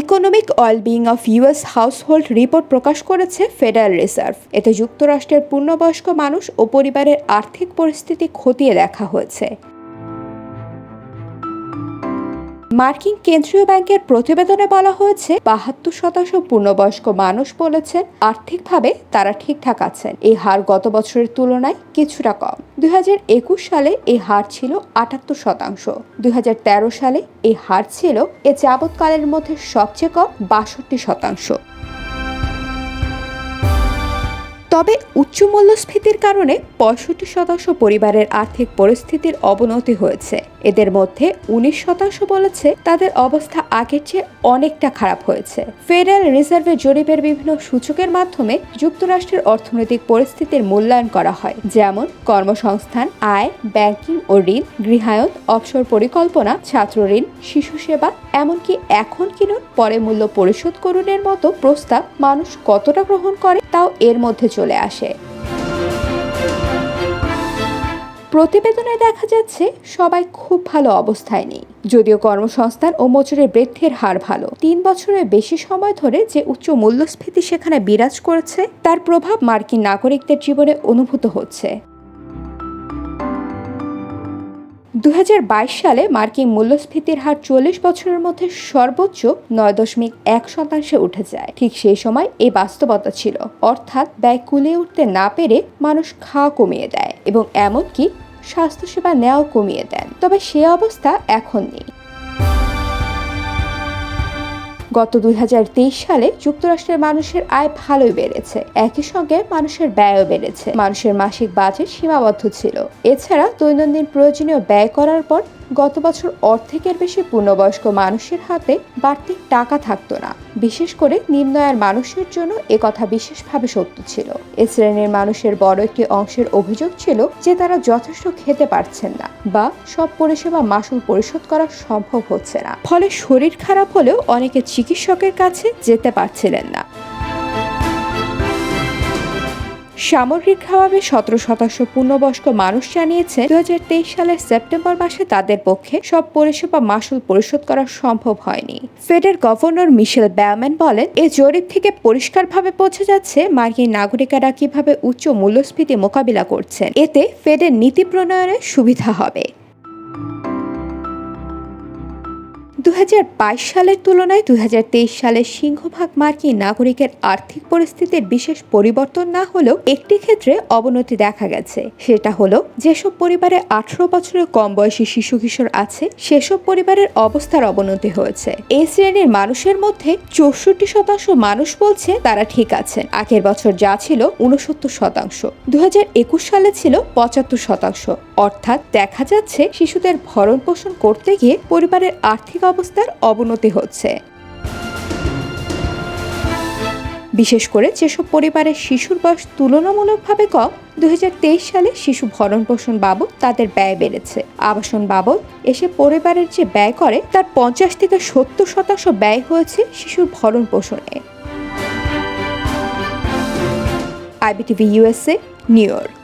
Economic wellbeing of US household report প্রকাশ করেছে federal reserve. এতে যুক্তরাষ্ট্রের পূর্ণবয়স্ক মানুষ ও পরিবারের আর্থিক পরিস্থিতি খতিয়ে দেখা হয়েছে। মার্কিন কেন্দ্রীয় ব্যাংকের প্রতিবেদনে বলা হয়েছে, বাহাত্তর শতাংশ পূর্ণবয়স্ক মানুষ বলেছেন আর্থিকভাবে তারা ঠিকঠাক আছেন। এই হার গত বছরের তুলনায় কিছুটা কম। দুই হাজার একুশ সালে এই হার ছিল আটাত্তর শতাংশ। দুই হাজার তেরো সালে এই হার ছিল এ যাবৎকালের মধ্যে সবচেয়ে কম বাষট্টি শতাংশ। তবে উচ্চ মূল্যস্ফীতির কারণে পঁয়ষট্টি শতাংশ পরিবারের আর্থিক পরিস্থিতির অবনতি হয়েছে। এদের মধ্যে উনিশ শতাংশ বলেছে তাদের অবস্থা আগের চেয়ে অনেকটা খারাপ হয়েছে। ফেডারেল রিজার্ভের জরিপের বিভিন্ন সূচকের মাধ্যমে যুক্তরাষ্ট্রের অর্থনৈতিক পরিস্থিতির মূল্যায়ন করা হয়, যেমন কর্মসংস্থান, আয়, ব্যাংকিং ও ঋণ, গৃহায়ন, অবসর পরিকল্পনা, ছাত্র ঋণ, শিশু সেবা, এমনকি এখন কিনুন পরে মূল্য পরিশোধ করুনের মতো প্রস্তাব মানুষ কতটা গ্রহণ করে তাও এর মধ্যে চলে আসে। প্রতিবেদনে দেখা যাচ্ছে, সবাই খুব ভালো অবস্থায় নেই। যদিও কর্মসংস্থান ও মজুরের বৃদ্ধির হার ভালো। তিন বছরের বেশি সময় ধরে যে উচ্চ মূল্যস্ফীতি সেখানে বিরাজ করেছে, তার প্রভাব মার্কিন নাগরিকদের জীবনে অনুভূত হচ্ছে। দু হাজার বাইশ সালে মার্কিন মূল্যস্ফীতির হার চল্লিশ বছরের মধ্যে সর্বোচ্চ নয় দশমিক এক শতাংশে উঠে যায়। ঠিক সেই সময় এই বাস্তবতা ছিল। অর্থাৎ ব্যয় কুলে উঠতে না পেরে মানুষ খাওয়া কমিয়ে দেয় এবং এমনকি স্বাস্থ্যসেবা নেওয়াও কমিয়ে দেন। তবে সে অবস্থা এখন নেই। গত দুই হাজার তেইশ সালে যুক্তরাষ্ট্রের মানুষের আয় ভালোই বেড়েছে। একই সঙ্গে মানুষের ব্যয়ও বেড়েছে। মানুষের মাসিক বাজেট সীমাবদ্ধ ছিল। এছাড়া দৈনন্দিন প্রয়োজনীয় ব্যয় করার পর গত বছর অর্ধেকের বেশি পূর্ণবয়স্ক মানুষের হাতে বাড়তি টাকা থাকতো না। বিশেষ করে নিম্ন আয়ের মানুষের জন্য কথা বিশেষভাবে সত্য ছিল। এ শ্রেণির মানুষের বড় একটি অংশের অভিযোগ ছিল যে তারা যথেষ্ট খেতে পারছেন না বা সব পরিষেবা মাসুল পরিশোধ করা সম্ভব হচ্ছে না। ফলে শরীর খারাপ হলেও অনেকে চিকিৎসকের কাছে যেতে পারছিলেন না। সামগ্রিকভাবে সতেরো শতাংশ পূর্ণবয়স্ক মানুষ জানিয়েছে দু হাজার তেইশ সালের সেপ্টেম্বর মাসে তাদের পক্ষে সব পরিষেবা মাসুল পরিশোধ করা সম্ভব হয়নি। ফেডের গভর্নর মিশেল ব্যামেন বলেন এই জরিপ থেকে পরিষ্কারভাবে পৌঁছে যাচ্ছে মার্কিন নাগরিকেরা কীভাবে উচ্চ মূল্যস্ফীতি মোকাবিলা করছেন। এতে ফেডের নীতি প্রণয়নের সুবিধা হবে। দুই হাজার বাইশ সালের তুলনায় দু সালের সিংহভাগ মার্কিন নাগরিকের আর্থিক পরিস্থিতির বিশেষ পরিবর্তন না হলেও একটি ক্ষেত্রে অবনতি দেখা গেছে। সেটা হলো, যেসব পরিবারে আঠারো বছরের কম বয়সী শিশু কিশোর আছে, সেসব পরিবারের অবস্থার অবনতি হয়েছে। এই শ্রেণির মানুষের মধ্যে চৌষট্টি শতাংশ মানুষ বলছে তারা ঠিক আছেন আগের বছর যা ছিল উনসত্তর শতাংশ। দু হাজার একুশ সালে ছিল পঁচাত্তর শতাংশ। অর্থাৎ দেখা যাচ্ছে শিশুদের ভরণ পোষণ করতে গিয়ে পরিবারের আর্থিক অবস্থার অবনতি হচ্ছে। বিশেষ করে যেসব পরিবারের শিশুর বয়স তুলনামূলকভাবে কম দু হাজার তেইশ সালে শিশু ভরণ পোষণ বাবদ তাদের ব্যয় বেড়েছে। আবাসন বাবদ এসে পরিবারের যে ব্যয় করে, তার পঞ্চাশ থেকে সত্তর শতাংশ ব্যয় হয়েছে শিশুর ভরণ পোষণে আইবিটিভি ইউএসএ নিউ ইয়র্ক।